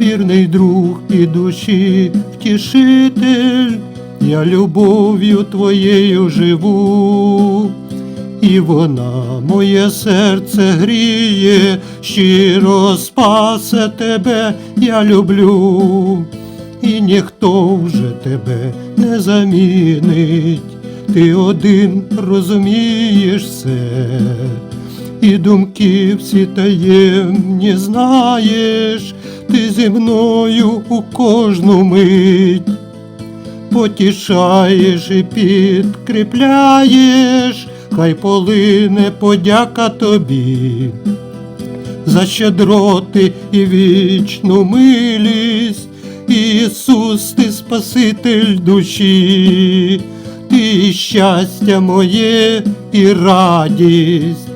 вірний друг і душі втішитель, я любов'ю твоєю живу, і вона моє серце гріє, щиро спасе тебе, я люблю, і ніхто вже тебе не замінить, ти один розумієш все, і думки всі таємні знаєш, ти зі мною у кожну мить. Потішаєш і підкріпляєш, хай полине подяка тобі. За щедроти і вічну милість, Ісус, ти Спаситель душі, ти щастя моє і радість,